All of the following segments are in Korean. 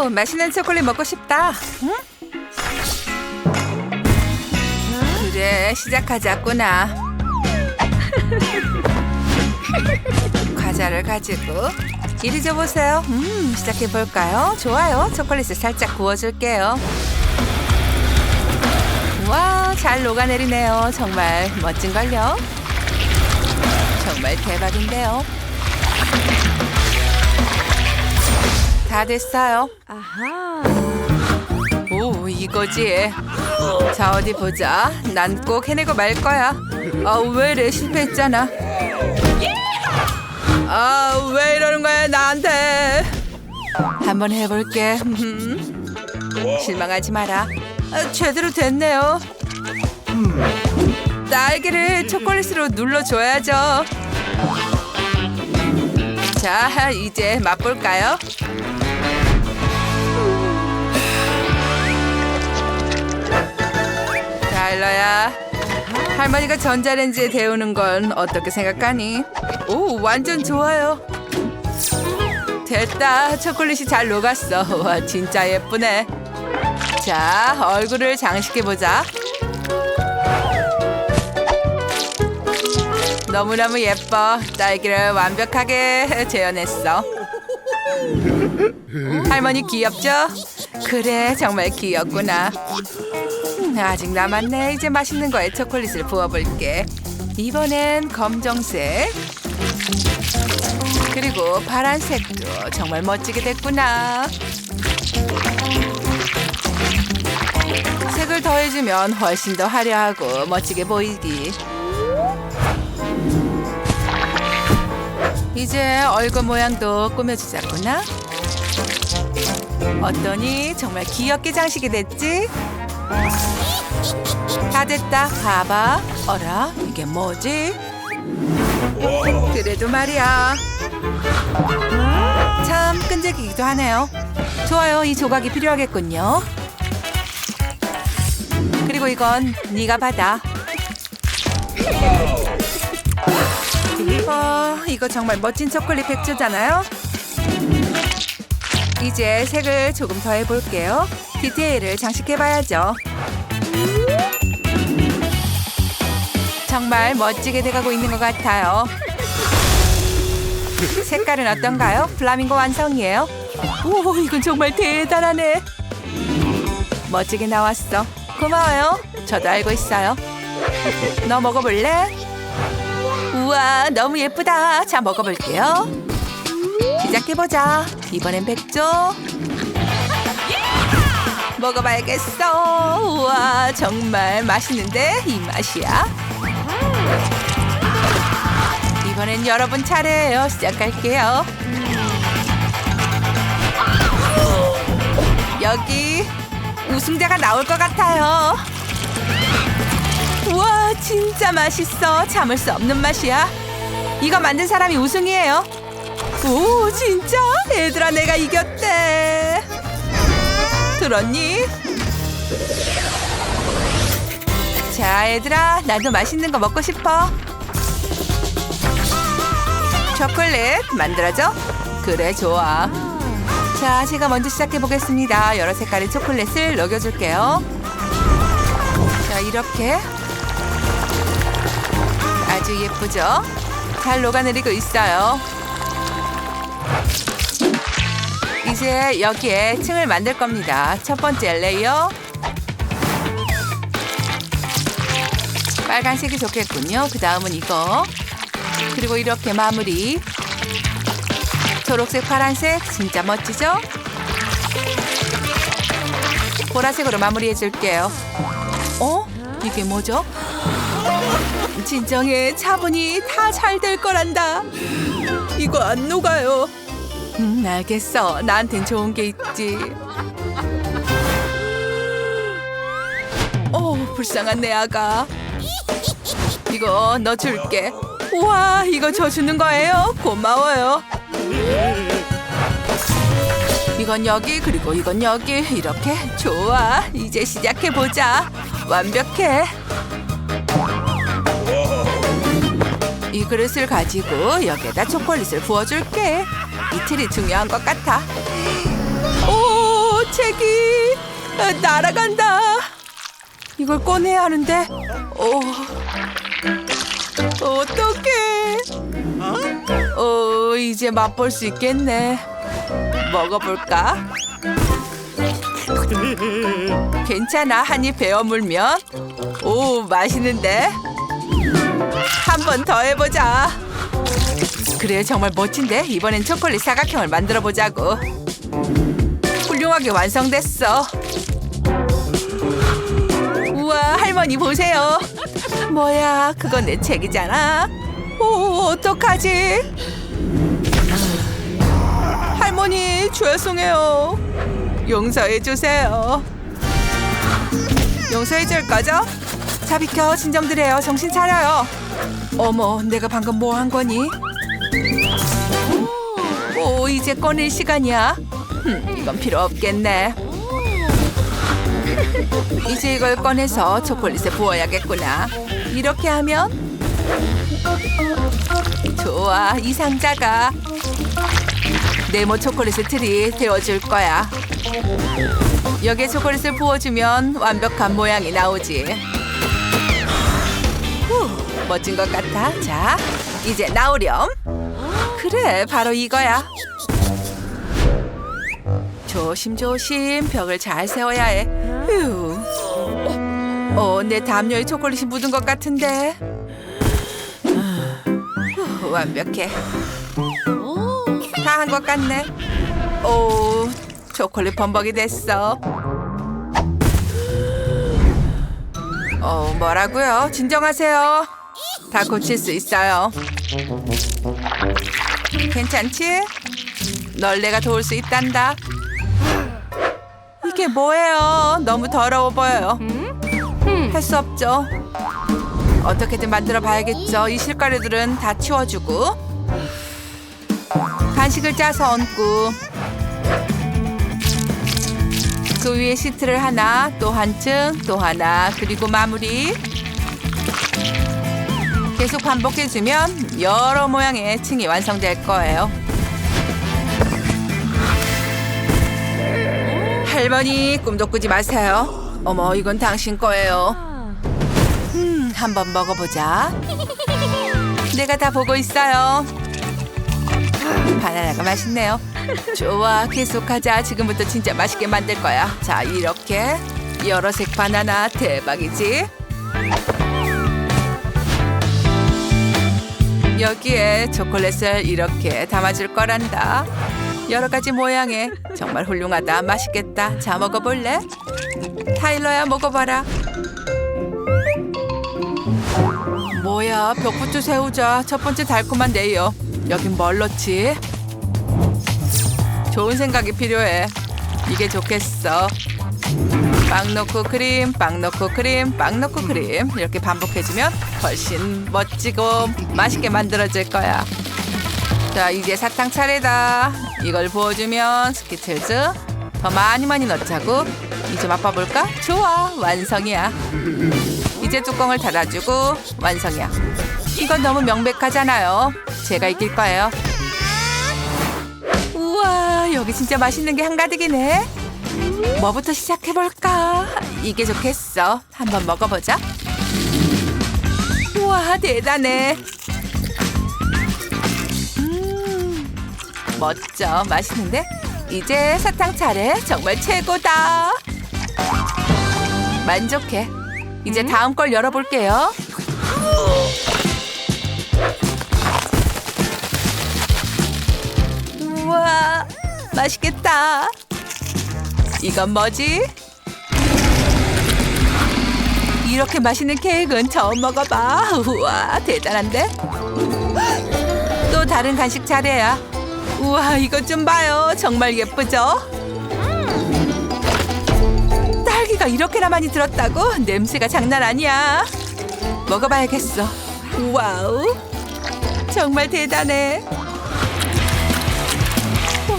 오, 맛있는 초콜릿 먹고 싶다. 응? 그래, 시작하자꾸나. 과자를 가지고 이리 줘보세요. 음, 시작해볼까요? 좋아요. 초콜릿을 살짝 구워줄게요. 와, 잘 녹아내리네요. 정말 멋진걸요? 정말 대박인데요. 다 됐어요. 아하. 오, 이거지. 자, 어디 보자. 난 꼭 해내고 말 거야. 아, 왜 이래? 실패했잖아. 아, 왜 이러는 거야, 나한테? 한번 해볼게. 음. 실망하지 마라. 아, 제대로 됐네요. 딸기를 초콜릿으로 눌러줘야죠. 자, 이제 맛볼까요? 달러야. 할머니가 전자레인지에 데우는 건 어떻게 생각하니? 오, 완전 좋아요. 됐다. 초콜릿이 잘 녹았어. 와, 진짜 예쁘네. 자, 얼굴을 장식해보자. 너무너무 예뻐. 딸기를 완벽하게 재현했어. 할머니 귀엽죠? 그래, 정말 귀엽구나. 음, 아직 남았네. 이제 맛있는 거에 초콜릿을 부어볼게. 이번엔 검정색. 그리고 파란색도 정말 멋지게 됐구나. 색을 더해주면 훨씬 더 화려하고 멋지게 보이기. 이제 얼굴 모양도 꾸며주자꾸나. 어떠니? 정말 귀엽게 장식이 됐지? 다 됐다. 봐봐. 어라, 이게 뭐지? 그래도 말이야. 참 끈질기기도 하네요. 좋아요. 이 조각이 필요하겠군요. 그리고 이건 네가 받아. 어, 이거 정말 멋진 초콜릿 백조잖아요. 이제 색을 조금 더 해볼게요. 디테일을 장식해봐야죠. 정말 멋지게 돼가고 있는 것 같아요. 색깔은 어떤가요? 플라밍고 완성이에요. 오, 이건 정말 대단하네. 멋지게 나왔어. 고마워요. 저도 알고 있어요. 너 먹어볼래? 우와, 너무 예쁘다. 자, 먹어볼게요. 시작해보자. 이번엔 백조. 먹어봐야겠어. 우와, 정말 맛있는데 이 맛이야. 이번엔 여러분 차례예요. 시작할게요. 여기 우승자가 나올 것 같아요. 우와, 진짜 맛있어. 참을 수 없는 맛이야. 이거 만든 사람이 우승이에요. 오, 진짜? 얘들아, 내가 이겼대. 들었니? 자, 얘들아, 나도 맛있는 거 먹고 싶어. 초콜릿 만들어줘? 그래, 좋아. 자, 제가 먼저 시작해 보겠습니다. 여러 색깔의 초콜릿을 녹여줄게요. 자, 이렇게 아주 예쁘죠? 잘 녹아내리고 있어요. 이제 여기에 층을 만들 겁니다. 첫 번째 레이어. 빨간색이 좋겠군요. 그 다음은 이거. 그리고 이렇게 마무리. 초록색, 파란색 진짜 멋지죠? 보라색으로 마무리해 줄게요. 어? 이게 뭐죠? 진정해 차분히 다 잘 될 거란다. 이거 안 녹아요. 음, 알겠어. 나한텐 좋은 게 있지. 오, 불쌍한 내 아가. 이거 너 줄게. 우와, 이거 저 주는 거예요? 고마워요. 이건 여기 그리고 이건 여기 이렇게 좋아. 이제 시작해 보자. 완벽해. 이 그릇을 가지고 여기에다 초콜릿을 부어줄게. 이 틀이 중요한 것 같아. 오, 책이 아, 날아간다. 이걸 꺼내야 하는데. 어. 어떡해. 어, 이제 맛볼 수 있겠네. 먹어볼까? 괜찮아. 한입 베어 물면. 오, 맛있는데? 한 번 더 해보자. 그래, 정말 멋진데? 이번엔 초콜릿 사각형을 만들어 보자고. 훌륭하게 완성됐어. 우와, 할머니 보세요. 뭐야, 그건 내 책이잖아. 오, 어떡하지? 할머니, 죄송해요. 용서해 주세요. 용서해 줄 거죠? 자, 비켜. 진정들 해요. 정신 차려요. 어머, 내가 방금 뭐 한 거니? 오, 이제 꺼낼 시간이야. 흠, 이건 필요 없겠네. 이제 이걸 꺼내서 초콜릿에 부어야겠구나. 이렇게 하면 좋아, 이 상자가 네모 초콜릿의 틀이 되어줄 거야. 여기에 초콜릿을 부어주면 완벽한 모양이 나오지. 후, 멋진 것 같아. 자, 이제 나오렴. 그래, 바로 이거야. 조심조심 벽을 잘 세워야 해. 휴. 어, 내 담요에 초콜릿이 묻은 것 같은데. 후, 완벽해. 다 한 것 같네. 오, 초콜릿 범벅이 됐어. 어, 뭐라고요? 진정하세요. 다 고칠 수 있어요. 괜찮지? 널 내가 도울 수 있단다. 이게 뭐예요? 너무 더러워 보여요. 할 수 없죠. 어떻게든 만들어 봐야겠죠. 이 실가루들은 다 치워주고 간식을 짜서 얹고 그 위에 시트를 하나, 또 한 층, 또 하나, 그리고 마무리. 계속 반복해주면 여러 모양의 층이 완성될 거예요. 할머니 꿈도 꾸지 마세요. 어머 이건 당신 거예요. 음 한번 먹어보자. 내가 다 보고 있어요. 바나나가 맛있네요. 좋아 계속하자. 지금부터 진짜 맛있게 만들 거야. 자 이렇게 여러 색 바나나 대박이지. 여기에 초콜릿을 이렇게 담아줄 거란다. 여러 가지 모양의 정말 훌륭하다. 맛있겠다. 자 먹어볼래? 타일러야 먹어봐라. 뭐야 벽부터 세우자. 첫 번째 달콤한 레이어. 여긴 뭘 넣지? 좋은 생각이 필요해. 이게 좋겠어. 빵 넣고 크림, 빵 넣고 크림, 빵 넣고 크림 이렇게 반복해주면 훨씬 멋지고 맛있게 만들어질 거야. 자 이제 사탕 차례다. 이걸 부어주면 스키틀즈 더 많이 많이 넣자고. 이제 맛봐볼까? 좋아 완성이야. 이제 뚜껑을 닫아주고 완성이야. 이건 너무 명백하잖아요. 제가 이길 거예요. 우와 여기 진짜 맛있는 게 한가득이네. 뭐부터 시작해볼까? 이게 좋겠어. 한번 먹어보자. 우와 대단해. 음, 멋져 맛있는데? 이제 사탕 차례 정말 최고다. 만족해. 이제 다음 걸 열어볼게요. 우와 맛있겠다. 이건 뭐지? 이렇게 맛있는 케이크는 처음 먹어봐. 우와, 대단한데? 또 다른 간식 차례야. 우와, 이것 좀 봐요. 정말 예쁘죠? 딸기가 이렇게나 많이 들었다고? 냄새가 장난 아니야. 먹어봐야겠어. 와우, 정말 대단해.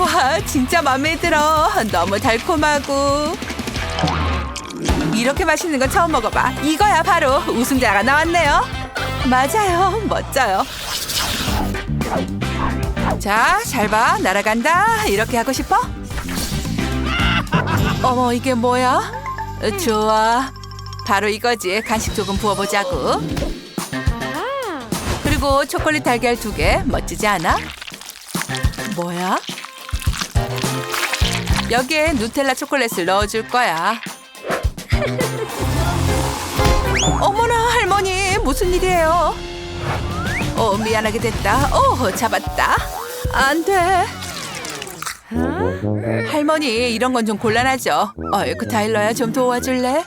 와 진짜 마음에 들어 너무 달콤하고 이렇게 맛있는 건 처음 먹어봐 이거야 바로 우승자가 나왔네요 맞아요 멋져요 자 잘 봐 날아간다 이렇게 하고 싶어 어머 이게 뭐야? 어, 좋아. 바로 이거지. 간식 조금 부어보자고. 그리고 초콜릿 달걀 두 개. 멋지지 않아? 뭐야? 여기에 누텔라 초콜릿을 넣어줄 거야. 어머나 할머니 무슨 일이에요? 어 미안하게 됐다. 어 잡았다. 안 돼. 할머니 이런 건 좀 곤란하죠. 어이구 타일러야 좀 도와줄래?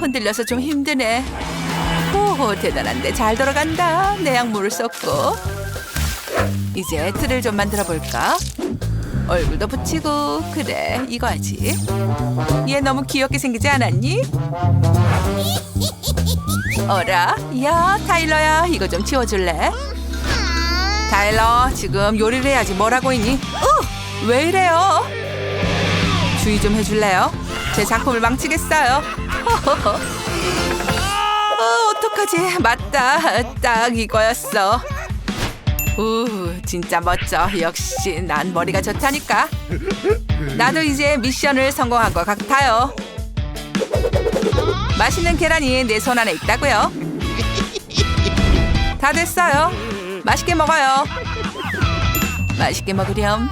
흔들려서 좀 힘드네. 오 대단한데 잘 돌아간다. 내 약물을 썼고. 이제 틀을 좀 만들어 볼까? 얼굴도 붙이고 그래 이거지. 얘 너무 귀엽게 생기지 않았니? 어라, 야 타일러야 이거 좀 치워줄래? 타일러 지금 요리를 해야지 뭐라고 있니? 어, 왜 이래요? 주의 좀 해줄래요? 제 작품을 망치겠어요. 어, 어떡하지? 맞다. 딱 이거였어. 우, 진짜 멋져. 역시 난 머리가 좋다니까. 나도 이제 미션을 성공한 것 같아요. 맛있는 계란이 내 손 안에 있다고요. 다 됐어요. 맛있게 먹어요. 맛있게 먹으렴.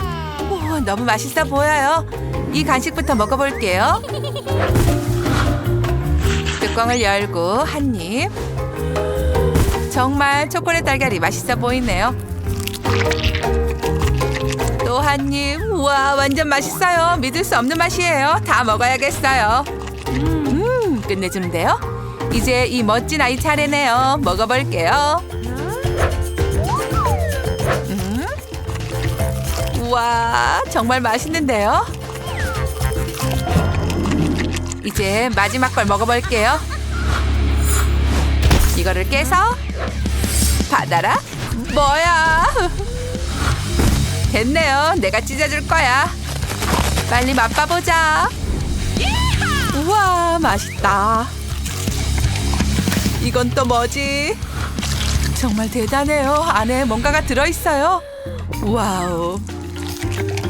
오, 너무 맛있어 보여요. 이 간식부터 먹어볼게요. 뚜껑을 열고 한 입. 정말 초콜릿 달걀이 맛있어 보이네요. 입. 우와, 완전 맛있어요. 믿을 수 없는 맛이에요. 다 먹어야겠어요. 음, 끝내주는데요. 이제 이 멋진 아이 차례네요. 먹어볼게요. 음. 우와, 정말 맛있는데요. 이제 마지막 걸 먹어볼게요. 이거를 깨서 받아라. 뭐야? 됐네요. 내가 찢어줄 거야. 빨리 맛봐보자. 우와, 맛있다. 이건 또 뭐지? 정말 대단해요. 안에 뭔가가 들어있어요. 와우.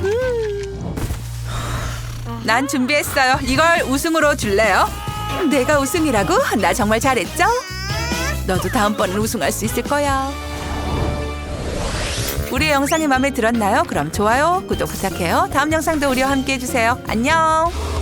음. 난 준비했어요. 이걸 우승으로 줄래요? 내가 우승이라고? 나 정말 잘했죠? 너도 다음번엔 우승할 수 있을 거야. 우리 영상이 마음에 들었나요? 그럼 좋아요, 구독 부탁해요. 다음 영상도 우리와 함께 해주세요. 안녕.